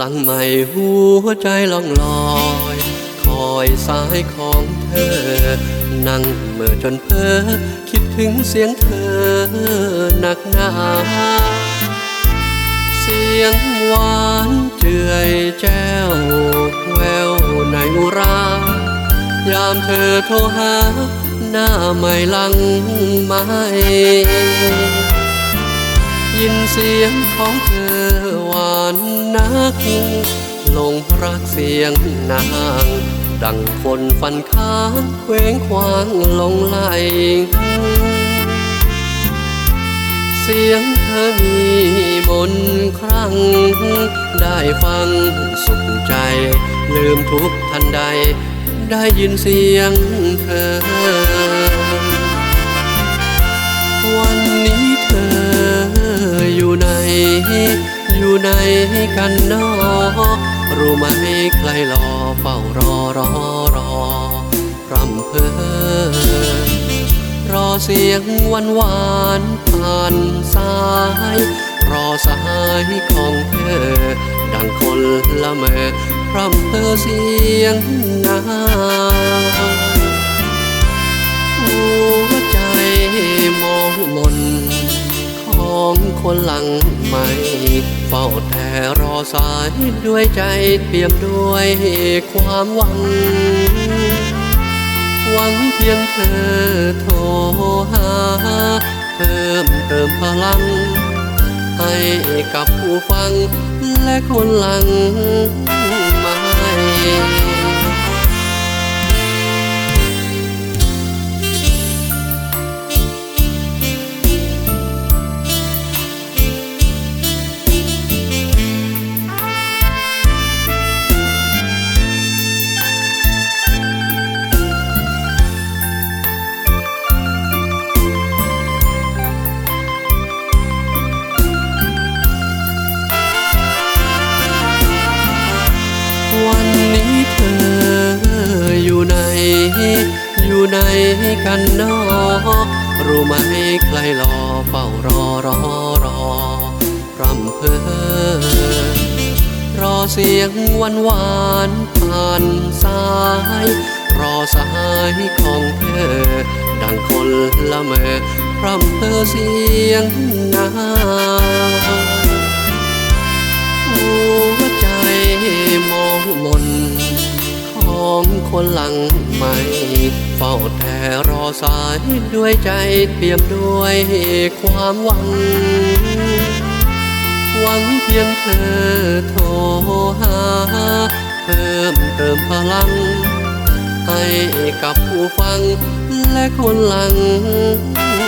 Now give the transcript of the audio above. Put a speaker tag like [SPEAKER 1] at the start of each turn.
[SPEAKER 1] หลังไม่หัวใจล่องลอย คอยสายของเธอ นั่งเมื่อจนเพ้อคิดถึงเสียงเธอหนักหนาเสียงหวานเจือยแจ้วแววในอุรายามเธอโทรหา หน้าไม่ลังไม่ ยินเสียงของเธอหวานนักหลงรักเสียงนาง ดังคนฟันค้างเคว้งควางลงไหลเสียงเธอมีมนครั้ง ได้ฟังสุขใจ ลืมทุกทันใด ได้ยินเสียงเธอ อยู่ไหนกันนอรู้ไหมใครรอเฝ้ารอรอรอรำเพอรอเสียงหวานหวานผ่านสาย รอสายของเธอ ดังคนละเมอพร่ำเพอเสียงนาหัวใจ นหลังใหม่เฝ้าแต่รอสายด้วยใจเปี่ยมด้วยความหวัง หวังเพียงเธอโทรหา เพิ่มเติมพลัง ให้กับผู้ฟังและคนหลัง อยู่ไหนกันนอรู้ไหมใครรอเฝ้ารอรอรอรำเพอรอเสียงหวานหวานผ่านสาย รอสายของเธอ ดังคนละเมอพร่ำเพอเสียงนาหัวใจ คนหลังใหม่เฝ้าแต่รอสายด้วยใจเปี่ยมด้วยความหวัง หวังเพียงเธอโทรหา เพิ่มเติมพลัง ให้กับผู้ฟังและคนหลังไม่